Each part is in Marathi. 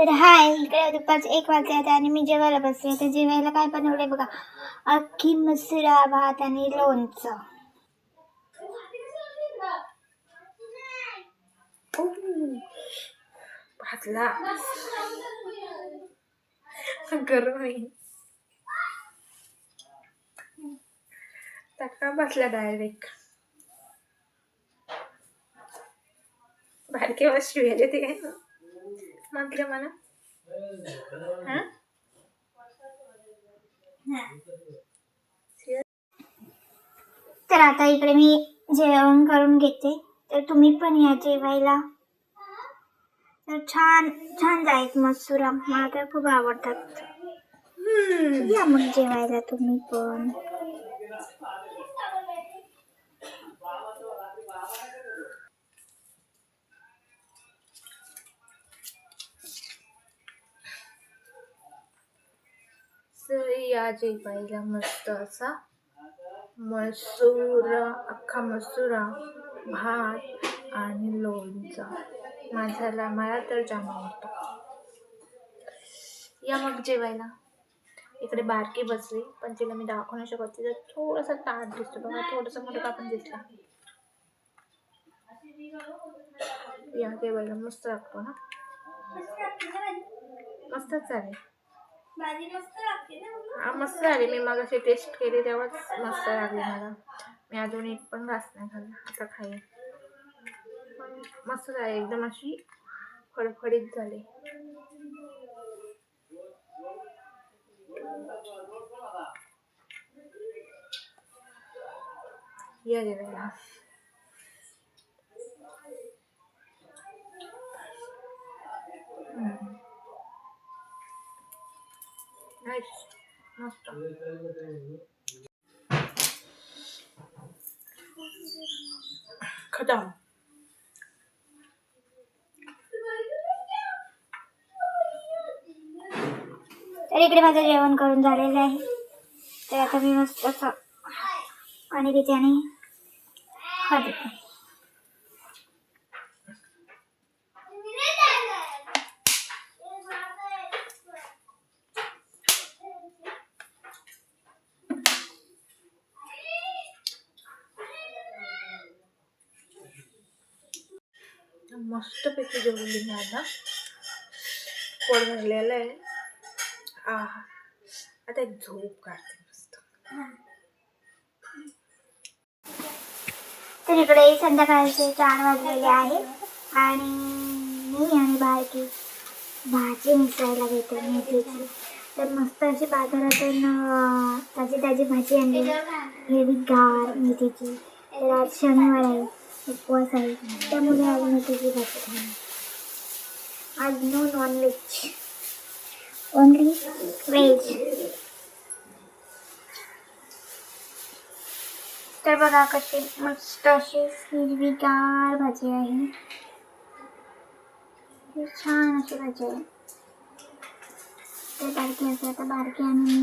तर हाय इकडे दुपारचे एक वाजले आता आणि मी जेवायला बसले तर जेवायला काय बनवले बघा? अख्खी मसुरा भात आणि लोणचं. भातला गरम आहे. बसला डायरेक्ट बारके वाज शिवायला ते. काय हा? तर आता इकडे मी जेवण करून घेते. तर तुम्ही पण या जेवायला. तर छान छान जाईल मसुरा मला तर खूप आवडतात. या मग जेवायला तुम्ही पण. सरी आज पाहिला मस्त असा मसुरा अख्खा मसुरा भात आणि लोणचा. माझ्याला मला तर जाम आवडतो या मग जेवायला. इकडे बारकी बसली पण तिला मी दाखवू नाही शकत. तिला थोडासा ताट दिसतो बघा थोडासा मोठा कापून दिसला. या जेवायला मस्त लागतो ना. मस्तच चालेल हा मस्त झाली. मी मग अशी टेस्ट केली तेव्हाच मस्त लागली मला. मी अजून एक पण घास नाही खाल्ला. आता खाईन. मस्त झाली. एकदम अशी फडफडीत झाली. या जेवायला मस्त खतम तर इकडे माझं जेवण करून झालेलं आहे. तर आता मी मस्त असं पाणी पिते आणि खाते मस्तपैकी जेवली मी आता. पोट भरलेलं आहे. आहा. आता एक झोप काढते मस्त. तर इकडे संध्याकाळचे चार वाजलेले आहे. आणि मी आणि बारकी भाजी मिसळायला घेते मेथीची तर मस्त अशी बाजारातून अं, ताजी ताजी भाजी आणली. हिरवी गार मेथीची. तर आज शनिवार आहे. उपवास आहे त्यामुळे आज मेथीची भाजी आज no non veg only veg तर बघा कशी मस्त अशी हिरवीगार भाजी आहे ही छान अशी भाजी आहे तर बारकी असते आता बारकी आणि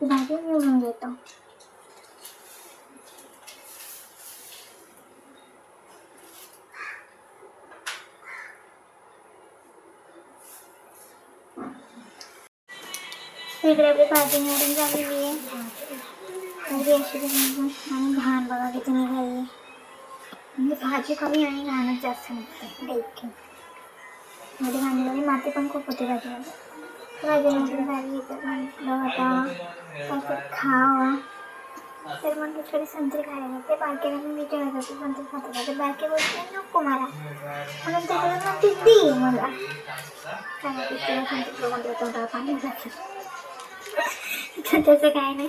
मी भाजी निवडून घेतो इकडे आपली भाजी निवडून झालेली आहे. अशी आणि घाण बघा किती निघाली म्हणजे भाजी कमी आणि घाणच जास्त निघते. देखील मध्ये घाण झाली माती पण खूप होती भाजीमध्ये. भाजी निवडून झाली तर म्हटलं आता काहीतरी खावं. तर म्हटलं थोडी संत्री खायला ते बारकेला मी विचारत होते संत्री खातो. का तर बारके बोलते नको मला. म्हणून ते म्हणते दे मला. काय माहिती संत्री बघून देतो पाणी जातं तर त्याचं काय नाही.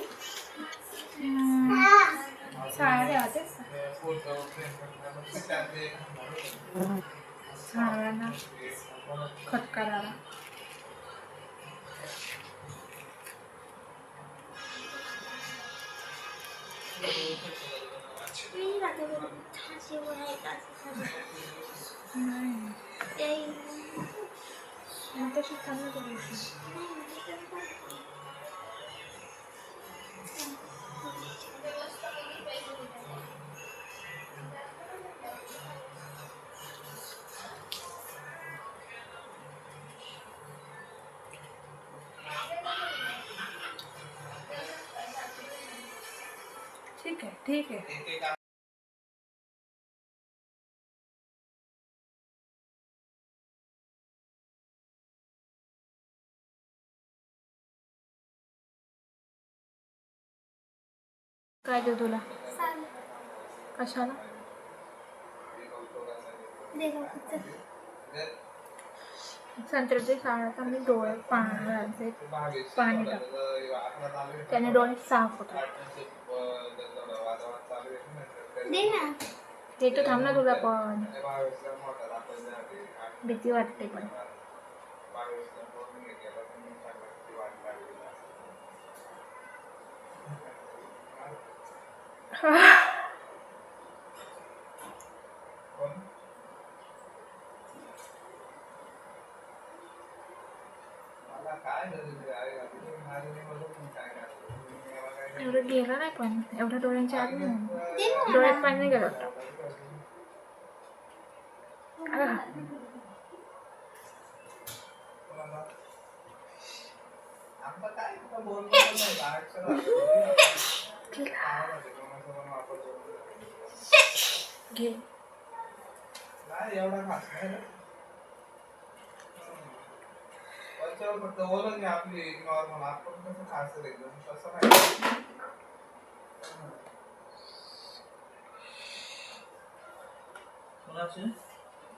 कट करायला मग तशी चालू ठीक आहे ठीक आहे. काय देऊ तुला? चालेल कशाला. संत्र्याचे शाळा तर मी डोळे पाण्याचे पाणी त्याने डोळे साफ होतात. ते तर थांब ना तुला पण. भीती वाटते पण. एवढं गेलं नाही पण एवढ्या डोळ्यांच्या आत ना डोळ्यात पाणी नाही गेलं. वाटतं. घे एवढा खास नाही रे. वरच्यावर फक्त ओळख आहे आपली नॉर्मल आपण कसं खास आहे एकदम? तसं नाही. कोणाचे?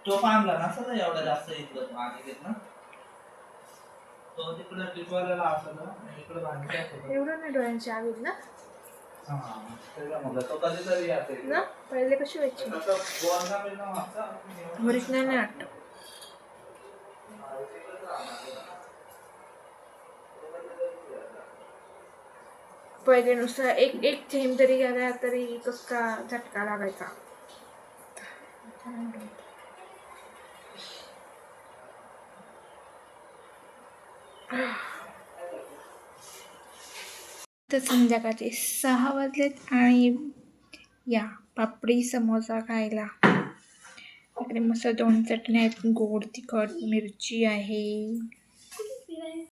तो बांधला ना सर एवढा जास्त इथलं पाणी घेत ना? तो तिकडे टिपवायला असेल इकडे बांधला असेल एवढं नाही डोळ्यांची आग ना? हा त्याला म्हटलं तो कधीतरी असेल ना? पहिले कशी व्हायची? ओरिजिनल नाही वाटतं पहिले नुसतं एक एक थेंब जरी गेला तरी कसका झटका लागायचा. तर संध्याकाळचे सहा वाजलेत आणि या पापडी समोसा खायला. इकडे मस्त दोन चटण्या आहेत. गोड तिखट मिरची आहे.